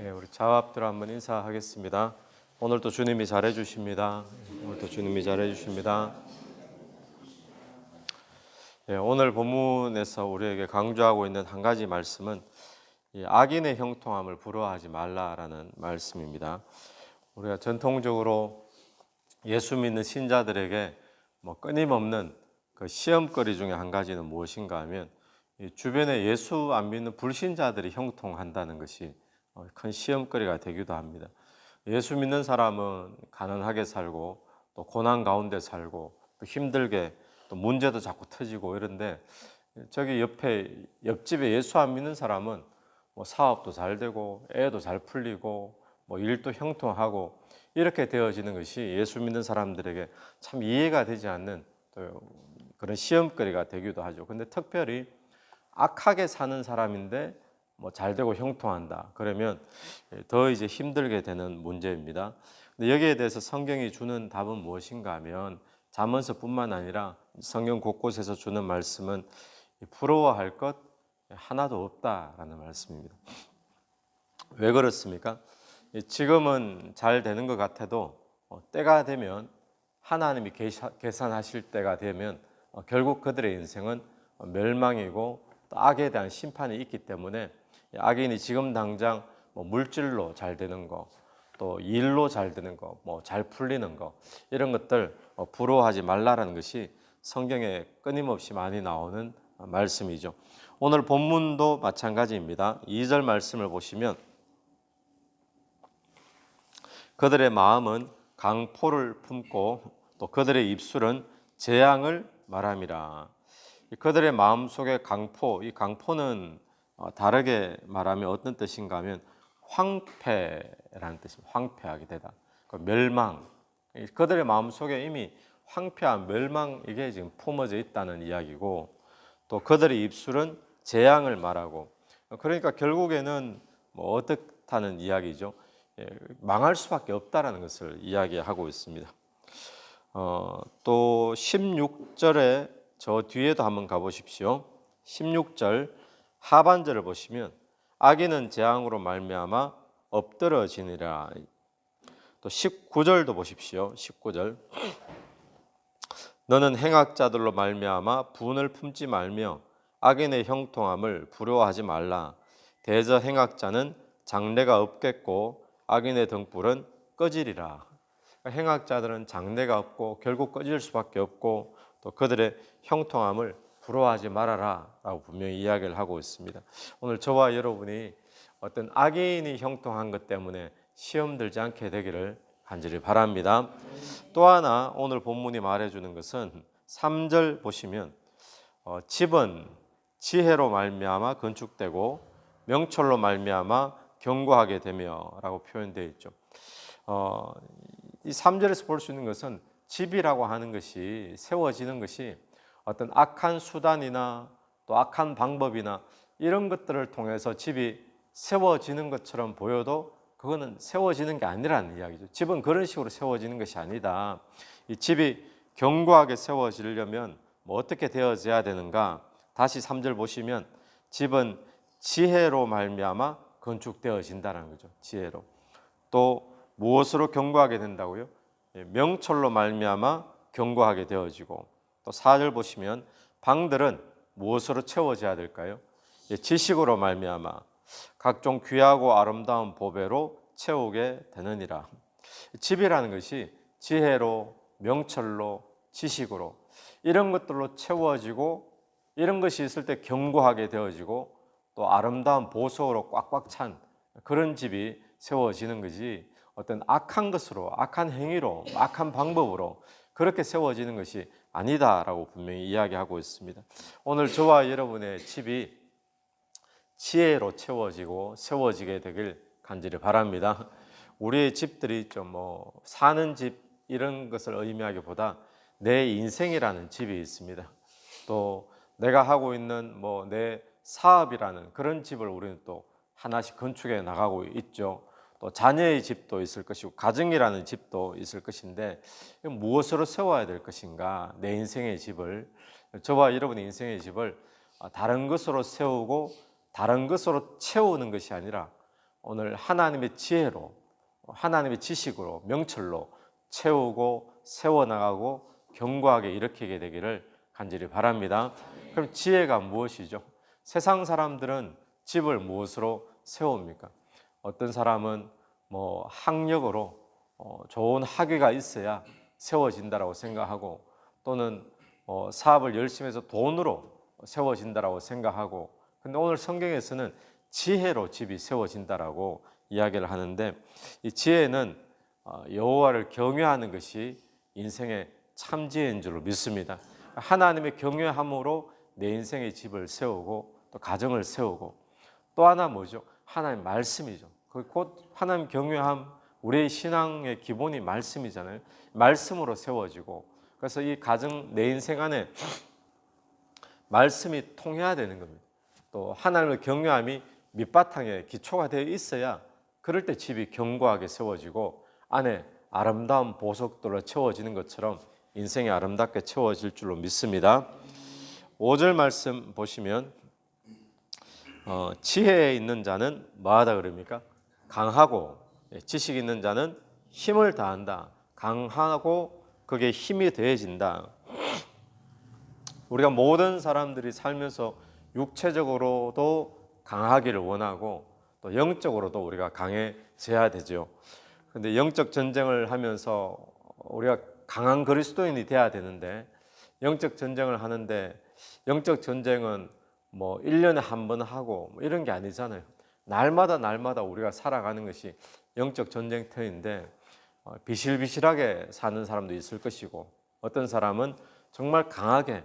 네, 우리 자합들 한번 인사하겠습니다. 오늘도 주님이 잘해 주십니다. 오늘도 주님이 잘해 주십니다. 네, 오늘 본문에서 우리에게 강조하고 있는 한 가지 말씀은 이 악인의 형통함을 부러워하지 말라라는 말씀입니다. 우리가 전통적으로 예수 믿는 신자들에게 뭐 끊임없는 그 시험거리 중에 한 가지는 무엇인가 하면 이 주변에 예수 안 믿는 불신자들이 형통한다는 것이 어, 큰 시험거리가 되기도 합니다. 예수 믿는 사람은 가난하게 살고 또 고난 가운데 살고 또 힘들게 또 문제도 자꾸 터지고 이런데 저기 옆에 옆집에 예수 안 믿는 사람은 뭐 사업도 잘 되고 애도 잘 풀리고 뭐 일도 형통하고 이렇게 되어지는 것이 예수 믿는 사람들에게 참 이해가 되지 않는 또 그런 시험거리가 되기도 하죠. 근데 특별히 악하게 사는 사람인데 뭐 잘 되고 형통한다. 그러면 더 이제 힘들게 되는 문제입니다. 근데 여기에 대해서 성경이 주는 답은 무엇인가 하면 잠언서뿐만 아니라 성경 곳곳에서 주는 말씀은 부러워할 것 하나도 없다라는 말씀입니다. 왜 그렇습니까? 지금은 잘 되는 것 같아도 어, 때가 되면 하나님이 계산하실 때가 되면 어, 결국 그들의 인생은 멸망이고 또 악에 대한 심판이 있기 때문에 악인이 지금 당장 뭐 물질로 잘 되는 거, 또 일로 잘 되는 거, 뭐 잘 풀리는 거 이런 것들 어, 부러워하지 말라라는 것이 성경에 끊임없이 많이 나오는 말씀이죠. 오늘 본문도 마찬가지입니다. 2절 말씀을 보시면 그들의 마음은 강포를 품고 또 그들의 입술은 재앙을 말함이라. 그들의 마음 속에 강포, 이 강포는 어, 다르게 말하면 어떤 뜻인가 하면 황폐라는 뜻입니다. 황폐하게 되다. 그 멸망. 그들의 마음 속에 이미 황폐한 멸망 이게 지금 품어져 있다는 이야기고 또 그들의 입술은 재앙을 말하고 그러니까 결국에는 뭐 어떻다는 이야기죠. 예, 망할 수밖에 없다라는 것을 이야기하고 있습니다. 어, 또 16절에 저 뒤에도 한번 가보십시오. 16절 하반절을 보시면 악인은 재앙으로 말미암아 엎드러지니라. 또 19절도 보십시오. 19절. 너는 행악자들로 말미암아 분을 품지 말며 악인의 형통함을 부러워하지 말라. 대저 행악자는 장래가 없겠고 악인의 등불은 꺼지리라. 행악자들은 장래가 없고 결국 꺼질 수밖에 없고 또 그들의 형통함을 부러워하지 말아라 라고 분명히 이야기를 하고 있습니다. 오늘 저와 여러분이 어떤 악인이 형통한 것 때문에 시험 들지 않게 되기를 간절히 바랍니다. 또 하나 오늘 본문이 말해주는 것은 3절 보시면 어, 집은 지혜로 말미암아 건축되고 명철로 말미암아 견고하게 되며라고 표현되어 있죠. 어, 이 3절에서 볼 수 있는 것은 집이라고 하는 것이 세워지는 것이 어떤 악한 수단이나 또 악한 방법이나 이런 것들을 통해서 집이 세워지는 것처럼 보여도 그거는 세워지는 게 아니라는 이야기죠. 집은 그런 식으로 세워지는 것이 아니다. 이 집이 견고하게 세워지려면 뭐 어떻게 되어져야 되는가? 다시 3절 보시면 집은 지혜로 말미암아 건축되어진다는 거죠. 지혜로. 또 무엇으로 견고하게 된다고요? 예, 명철로 말미암아 견고하게 되어지고 또 4절 보시면 방들은 무엇으로 채워져야 될까요? 예, 지식으로 말미암아 각종 귀하고 아름다운 보배로 채우게 되느니라. 집이라는 것이 지혜로 명철로 지식으로 이런 것들로 채워지고 이런 것이 있을 때 견고하게 되어지고 또 아름다운 보석으로 꽉꽉 찬 그런 집이 세워지는 것이 어떤 악한 것으로 악한 행위로 악한 방법으로 그렇게 세워지는 것이 아니다라고 분명히 이야기하고 있습니다. 오늘 저와 여러분의 집이 지혜로 채워지고 세워지게 되길 간절히 바랍니다. 우리의 집들이 좀 뭐 사는 집 이런 것을 의미하기보다 내 인생이라는 집이 있습니다. 또 내가 하고 있는 뭐 내 사업이라는 그런 집을 우리는 또 하나씩 건축해 나가고 있죠. 또 자녀의 집도 있을 것이고 가정이라는 집도 있을 것인데 무엇으로 세워야 될 것인가? 내 인생의 집을 저와 여러분의 인생의 집을 다른 것으로 세우고 다른 것으로 채우는 것이 아니라 오늘 하나님의 지혜로 하나님의 지식으로 명철로 채우고 세워 나가고 견고하게 일으키게 되기를 간절히 바랍니다. 그럼 지혜가 무엇이죠? 세상 사람들은 집을 무엇으로 세웁니까? 어떤 사람은 뭐 학력으로 어, 좋은 학위가 있어야 세워진다라고 생각하고 또는 어, 사업을 열심히 해서 돈으로 세워진다라고 생각하고 근데 오늘 성경에서는 지혜로 집이 세워진다라고 이야기를 하는데 이 지혜는 어, 여호와를 경외하는 것이 인생의 참 지혜인 줄로 믿습니다. 하나님의 경외함으로 내 인생의 집을 세우고 또 가정을 세우고 또 하나 뭐죠? 하나님 말씀이죠. 그곧 하나님 경외함 우리의 신앙의 기본이 말씀이잖아요. 말씀으로 세워지고 그래서 이 가정 내 인생 안에 말씀이 통해야 되는 겁니다. 또 하나님의 경외함이 밑바탕에 기초가 되어 있어야 그럴 때 집이 견고하게 세워지고 안에 아름다운 보석들로 채워지는 것처럼 인생이 아름답게 채워질 줄로 믿습니다. 5절 말씀 보시면 어, 지혜에 있는 자는 뭐하다 그럽니까? 강하고 예, 지식 있는 자는 힘을 다한다. 강하고 그게 힘이 더해진다. 우리가 모든 사람들이 살면서 육체적으로도 강하기를 원하고 또 영적으로도 우리가 강해져야 되죠. 근데 영적 전쟁을 하면서 우리가 강한 그리스도인이 돼야 되는데 영적 전쟁을 하는데 영적 전쟁은 뭐 1년에 한 번 하고 뭐 이런 게 아니잖아요. 날마다 날마다 우리가 살아가는 것이 영적 전쟁터인데 어, 비실비실하게 사는 사람도 있을 것이고 어떤 사람은 정말 강하게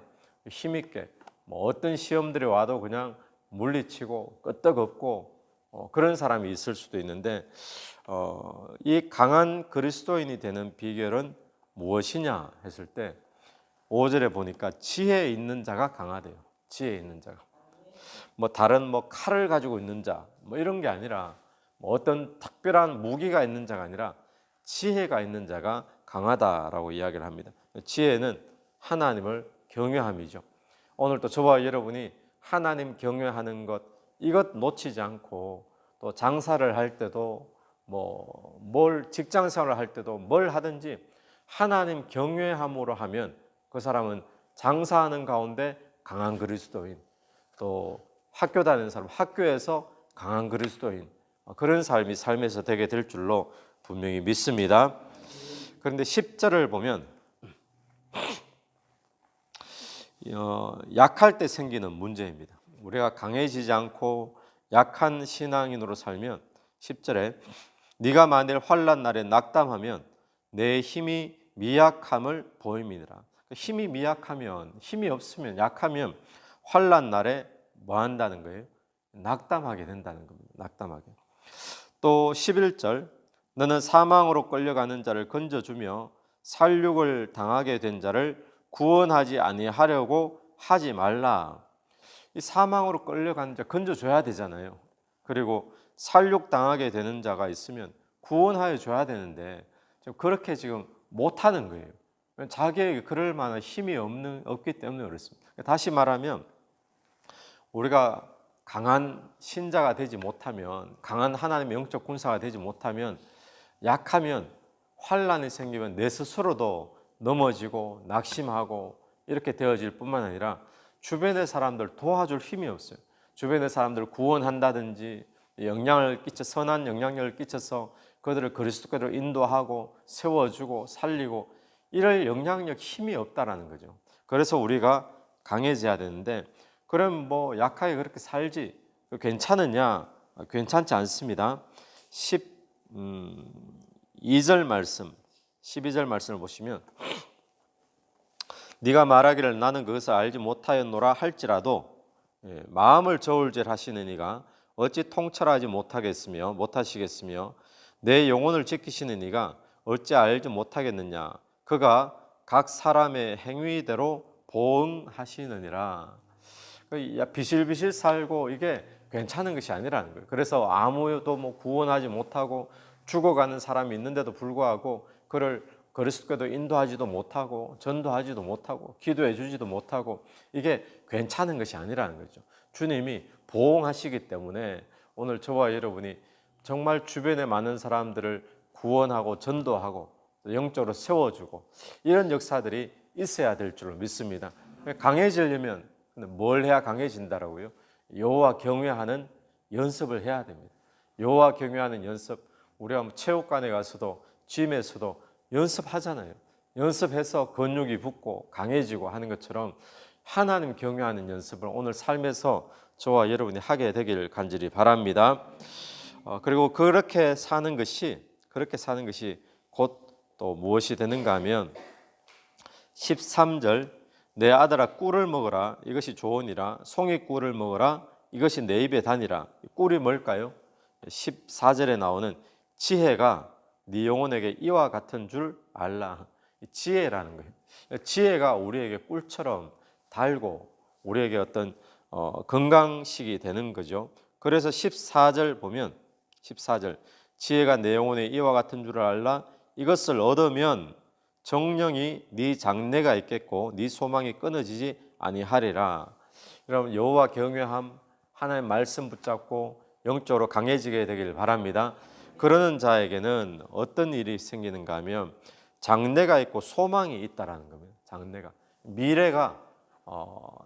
힘 있게 뭐 어떤 시험들이 와도 그냥 물리치고 끄떡없고 어, 그런 사람이 있을 수도 있는데 어, 이 강한 그리스도인이 되는 비결은 무엇이냐 했을 때 5절에 보니까 지혜 있는 자가 강하대요. 지혜 있는 자가. 뭐 다른 뭐 칼을 가지고 있는 자, 뭐 이런 게 아니라 뭐 어떤 특별한 무기가 있는 자가 아니라 지혜가 있는 자가 강하다라고 이야기를 합니다. 지혜는 하나님을 경외함이죠. 오늘 또 저와 여러분이 하나님 경외하는 것 이것 놓치지 않고 또 장사를 할 때도 뭐 뭘 직장 생활을 할 때도 뭘 하든지 하나님 경외함으로 하면 그 사람은 장사하는 가운데 강한 그리스도인 또 학교 다니는 사람 학교에서 강한 그리스도인 그런 삶이 삶에서 되게 될 줄로 분명히 믿습니다. 그런데 10절을 보면 어, 약할 때 생기는 문제입니다. 우리가 강해지지 않고 약한 신앙인으로 살면 10절에 네가 만일 환란 날에 낙담하면 내 힘이 미약함을 보임이니라. 힘이 미약하면 힘이 없으면 약하면 환란 날에 뭐 한다는 거예요? 낙담하게 된다는 겁니다. 낙담하게. 또 11절 너는 사망으로 끌려가는 자를 건져주며 살육을 당하게 된 자를 구원하지 아니하려고 하지 말라. 이 사망으로 끌려가는 자 건져줘야 되잖아요. 그리고 살육 당하게 되는 자가 있으면 구원하여 줘야 되는데 그렇게 지금 못하는 거예요. 자기에게 그럴 만한 힘이 없는 없기 때문에 그렇습니다. 다시 말하면 우리가 강한 신자가 되지 못하면 강한 하나님의 영적 군사가 되지 못하면 약하면 환란이 생기면 내 스스로도 넘어지고 낙심하고 이렇게 되어질 뿐만 아니라 주변의 사람들 도와줄 힘이 없어요. 주변의 사람들 구원한다든지 영향을 끼쳐 선한 영향력을 끼쳐서 그들을 그리스도께로 인도하고 세워주고 살리고 이럴 영향력 힘이 없다라는 거죠. 그래서 우리가 강해져야 되는데 그럼 뭐 약하게 그렇게 살지 괜찮으냐? 괜찮지 않습니다. 10 음, 2절 말씀, 12절 말씀을 보시면 네가 말하기를 나는 그것을 알지 못하였노라 할지라도 예, 마음을 저울질 하시는 이가 어찌 통찰하지 못하겠으며 못하시겠으며 내 영혼을 지키시는 이가 어찌 알지 못하겠느냐 그가 각 사람의 행위대로 보응하시느니라 그 비실비실 살고 이게 괜찮은 것이 아니라는 거예요 그래서 아무도 뭐 구원하지 못하고 죽어가는 사람이 있는데도 불구하고 그를 그리스도께도 인도하지도 못하고 전도하지도 못하고 기도해 주지도 못하고 이게 괜찮은 것이 아니라는 거죠. 주님이 보응하시기 때문에 오늘 저와 여러분이 정말 주변에 많은 사람들을 구원하고 전도하고 또 영적으로 세워주고 이런 역사들이 있어야 될 줄로 믿습니다. 강해지려면 근데 뭘 해야 강해진다라고요? 여호와 경외하는 연습을 해야 됩니다. 여호와 경외하는 연습 우리가 뭐 체육관에 가서도 짐에서도 연습하잖아요. 연습해서 근육이 붙고 강해지고 하는 것처럼 하나님 경외하는 연습을 오늘 삶에서 저와 여러분이 하게 되기를 간절히 바랍니다. 어, 그리고 그렇게 사는 것이 그렇게 사는 것이 곧 또 무엇이 되는가 하면 13절 내 아들아 꿀을 먹어라. 이것이 좋으니라. 송이 꿀을 먹어라. 이것이 내 입에 다니라. 꿀이 뭘까요? 14절에 나오는 지혜가 네 영혼에게 이와 같은 줄 알라. 지혜라는 거예요. 지혜가 우리에게 꿀처럼 달고 우리에게 어떤 어, 건강식이 되는 거죠. 그래서 14절 보면 14절. 지혜가 내 영혼에 이와 같은 줄 알라. 이것을 얻으면 정령이 네 장래가 있겠고 네 소망이 끊어지지 아니하리라. 여러분 여호와 경외함 하나님 말씀 붙잡고 영적으로 강해지게 되길 바랍니다. 그러는 자에게는 어떤 일이 생기는가 하면 장래가 있고 소망이 있다라는 겁니다. 장래가 미래가 어,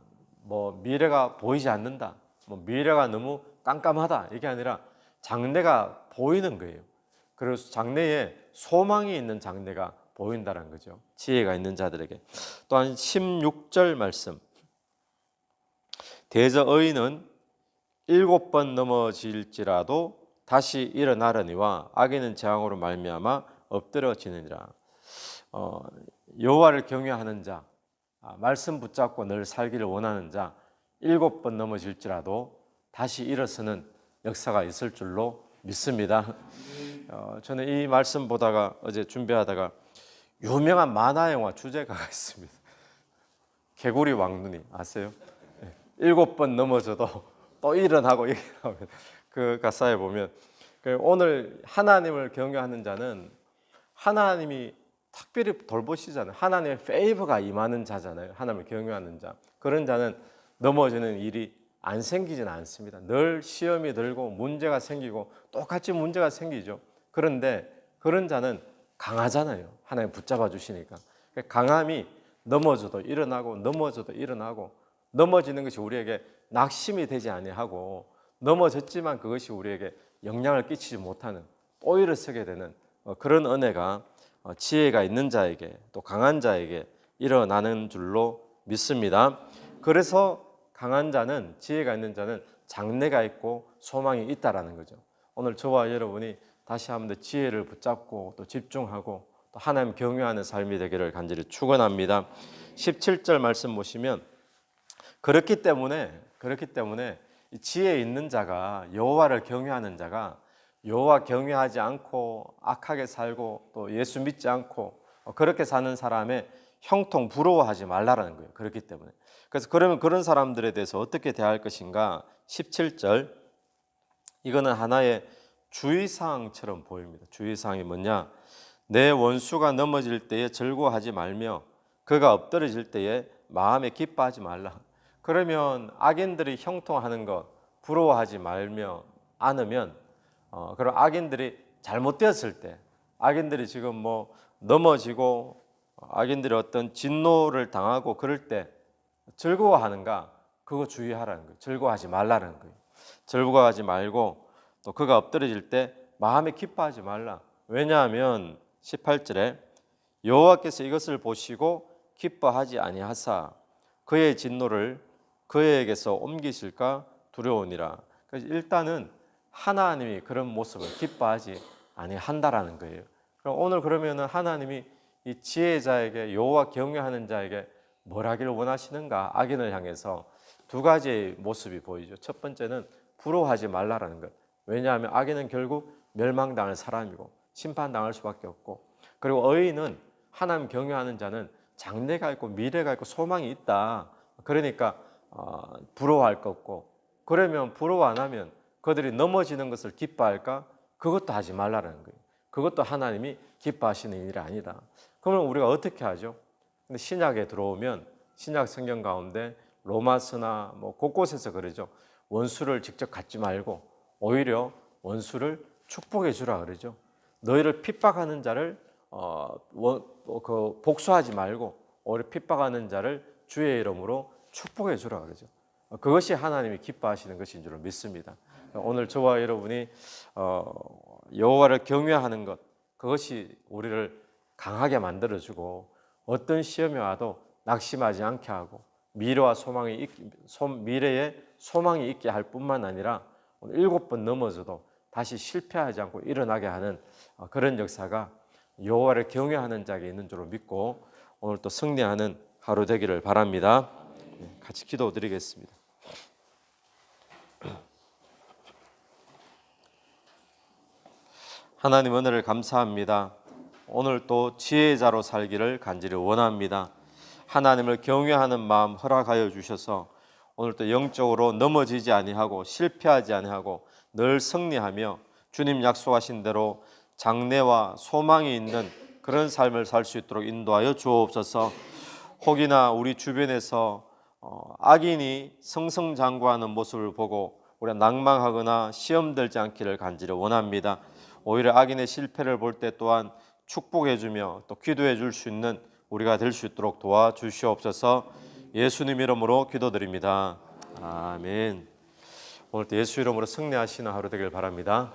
뭐 미래가 보이지 않는다. 뭐 미래가 너무 깜깜하다. 이게 아니라 장래가 보이는 거예요. 그래서 장래에 소망이 있는 장래가 보인다는 거죠. 지혜가 있는 자들에게. 또한 16절 말씀. 대저 의인은 일곱 번 넘어질지라도 다시 일어나려니와 악인은 재앙으로 말미암아 엎드려지느니라. 어, 여호와를 경외하는 자, 아, 말씀 붙잡고 늘 살기를 원하는 자, 일곱 번 넘어질지라도 다시 일어서는 역사가 있을 줄로 믿습니다. 어, 저는 이 말씀 보다가 어제 준비하다가 유명한 만화 영화 주제가가 있습니다. 개구리 왕눈이 아세요? 네. 일곱 번 넘어져도 또 일어나고 일어나면 그 가사에 보면 그 오늘 하나님을 경외하는 자는 하나님이 특별히 돌보시잖아요. 하나님의 페이버가 임하는 자잖아요. 하나님을 경외하는 자. 그런 자는 넘어지는 일이 안 생기지는 않습니다. 늘 시험이 들고 문제가 생기고 똑같이 문제가 생기죠. 그런데 그런 자는 강하잖아요. 하나님 붙잡아 주시니까. 강함이 넘어져도 일어나고 넘어져도 일어나고 넘어지는 것이 우리에게 낙심이 되지 아니하고 넘어졌지만 그것이 우리에게 영향을 끼치지 못하는 또 일어서게 되는 어, 그런 은혜가 어, 지혜가 있는 자에게 또 강한 자에게 일어나는 줄로 믿습니다. 그래서 강한 자는 지혜가 있는 자는 장래가 있고 소망이 있다라는 거죠. 오늘 저와 여러분이 다시 한번 더 지혜를 붙잡고 또 집중하고 또 하나님 경외하는 삶이 되기를 간절히 축원합니다. 17절 말씀 보시면 그렇기 때문에 그렇기 때문에 지혜 있는 자가 여호와를 경외하는 자가 여호와 경외하지 않고 악하게 살고 또 예수 믿지 않고 그렇게 사는 사람의 형통 부러워하지 말라라는 거예요. 그렇기 때문에. 그래서 그러면 그런 사람들에 대해서 어떻게 대할 것인가? 17절. 이거는 하나의 주의사항처럼 보입니다. 주의사항이 뭐냐? 내 원수가 넘어질 때에 절고하지 말며 그가 엎드러질 때에 마음에 기뻐하지 말라. 그러면 악인들이 형통하는 것 부러워하지 말며 않으면 어, 그런 악인들이 잘못되었을 때 악인들이 지금 뭐 넘어지고 악인들이 어떤 진노를 당하고 그럴 때 즐거워하는가 그거 주의하라는 거예요. 즐거워하지 말라는 거예요. 즐거워하지 말고 또 그가 엎드려질 때 마음에 기뻐하지 말라. 왜냐하면 18절에 여호와께서 이것을 보시고 기뻐하지 아니하사 그의 진노를 그에게서 옮기실까 두려우니라. 그래서 일단은 하나님이 그런 모습을 기뻐하지 아니한다라는 거예요. 그럼 오늘 그러면은 하나님이 이 지혜자에게 여호와 경외하는 자에게 뭘 하기를 원하시는가? 악인을 향해서 두 가지의 모습이 보이죠. 첫 번째는 부러워하지 말라라는 것. 왜냐하면 악인은 결국 멸망당할 사람이고 심판당할 수밖에 없고 그리고 의인은 하나님 경외하는 자는 장래가 있고 미래가 있고 소망이 있다. 그러니까 어, 부러워할 것 없고 그러면 부러워 안 하면 그들이 넘어지는 것을 기뻐할까? 그것도 하지 말라는 거예요. 그것도 하나님이 기뻐하시는 일이 아니다. 그러면 우리가 어떻게 하죠? 근데 신약에 들어오면 신약 성경 가운데 로마서나 뭐 곳곳에서 그러죠. 원수를 직접 갖지 말고 오히려 원수를 축복해 주라 그러죠. 너희를 핍박하는 자를 어, 원- 어, 그 복수하지 말고 오히려 핍박하는 자를 주의 이름으로 축복해 주라 그러죠. 어, 그것이 하나님이 기뻐하시는 것인 줄 믿습니다. 오늘 저와 여러분이 어, 여호와를 경외하는 것 그것이 우리를 강하게 만들어 주고 어떤 시험이 와도 낙심하지 않게 하고 미래와 소망이 미래에 소망이 있게 할 뿐만 아니라 오늘 일곱 번 넘어져도 다시 실패하지 않고 일어나게 하는 어, 그런 역사가 여호와를 경외하는 자에게 있는 줄로 믿고 오늘 또 승리하는 하루 되기를 바랍니다. 네, 같이 기도드리겠습니다. 하나님 은혜를 감사합니다. 오늘 또 지혜자로 살기를 간절히 원합니다. 하나님을 경외하는 마음 허락하여 주셔서 오늘 또 영적으로 넘어지지 아니하고 실패하지 아니하고 늘 승리하며 주님 약속하신 대로 장래와 소망이 있는 그런 삶을 살 수 있도록 인도하여 주옵소서. 혹이나 우리 주변에서 어, 악인이 승승장구하는 모습을 보고 우리가 낭망하거나 시험 들지 않기를 간절히 원합니다. 오히려 악인의 실패를 볼 때 또한 축복해 주며 또 기도해 줄 수 있는 우리가 될 수 있도록 도와주시옵소서. 예수님 이름으로 기도드립니다. 아멘. 오늘 또 예수 이름으로 승리하시는 하루 되길 바랍니다.